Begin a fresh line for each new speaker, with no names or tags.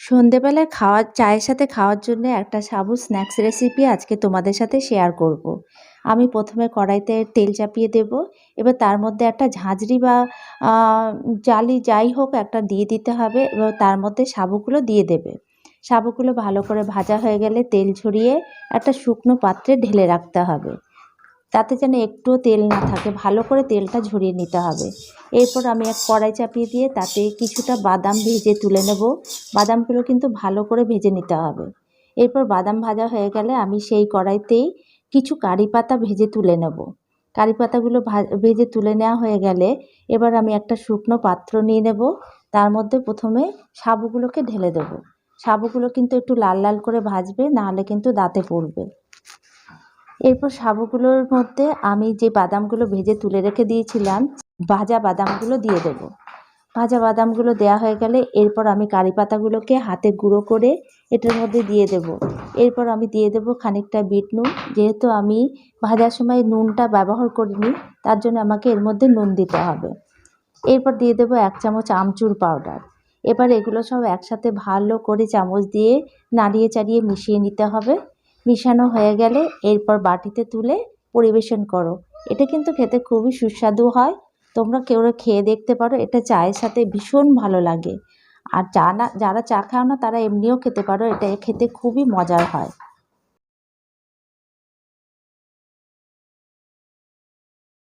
সন্ধেবেলায় খাওয়ার, চায়ের সাথে খাওয়ার জন্য একটা সাবু স্ন্যাক্স রেসিপি আজকে তোমাদের সাথে শেয়ার করব। আমি প্রথমে কড়াইতে তেল চাপিয়ে দেব। এবার তার মধ্যে একটা ঝাঁঝরি বা জালি যাই হোক একটা দিয়ে দিতে হবে। এবার তার মধ্যে সাবুগুলো দিয়ে দেবে। সাবুগুলো ভালো করে ভাজা হয়ে গেলে তেল ঝরিয়ে একটা শুকনো পাত্রে ঢেলে রাখতে হবে। তাতে যেন একটুও তেল না থাকে, ভালো করে তেলটা ঝরিয়ে নিতে হবে। এরপর আমি এক কড়াই চাপিয়ে দিয়ে তাতে কিছুটা বাদাম ভেজে তুলে নেব। বাদামগুলো কিন্তু ভালো করে ভেজে নিতে হবে। এরপর বাদাম ভাজা হয়ে গেলে আমি সেই কড়াইতেই কিছু কারি পাতা ভেজে তুলে নেব। কারি পাতাগুলো ভেজে তুলে নেওয়া হয়ে গেলে এবার আমি একটা শুকনো পাত্র নিয়ে নেব। তার মধ্যে প্রথমে সাবুগুলোকে ঢেলে দেবো। সাবুগুলো কিন্তু একটু লাল লাল করে ভাজবে, নাহলে কিন্তু দাঁতে পড়বে। এরপর সাবুগুলোর মধ্যে আমি যে বাদামগুলো ভেজে তুলে রেখে দিয়েছিলাম, ভাজা বাদামগুলো দিয়ে দেবো। ভাজা বাদামগুলো দেওয়া হয়ে গেলে এরপর আমি কারি পাতাগুলোকে হাতে গুঁড়ো করে এটার মধ্যে দিয়ে দেব। এরপর আমি দিয়ে দেব খানিকটা বিট নুন। যেহেতু আমি ভাজার সময় নুনটা ব্যবহার করিনি, তার জন্য আমাকে এর মধ্যে নুন দিতে হবে। এরপর দিয়ে দেবো এক চামচ আমচুর পাউডার। এবার এগুলো সব একসাথে ভালো করে চামচ দিয়ে নাড়িয়ে চাড়িয়ে মিশিয়ে নিতে হবে। মিশানো হয়ে গেলে এরপর বাটিতে তুলে পরিবেশন করো। এটা কিন্তু খেতে খুবই সুস্বাদু হয়। তোমরা কেউ খেয়ে দেখতে পারো, এটা চায়ের সাথে ভীষণ ভালো লাগে। আর চা না, যারা চা খাও না, তারা এমনিও খেতে পারো, এটা খেতে খুবই মজার হয়।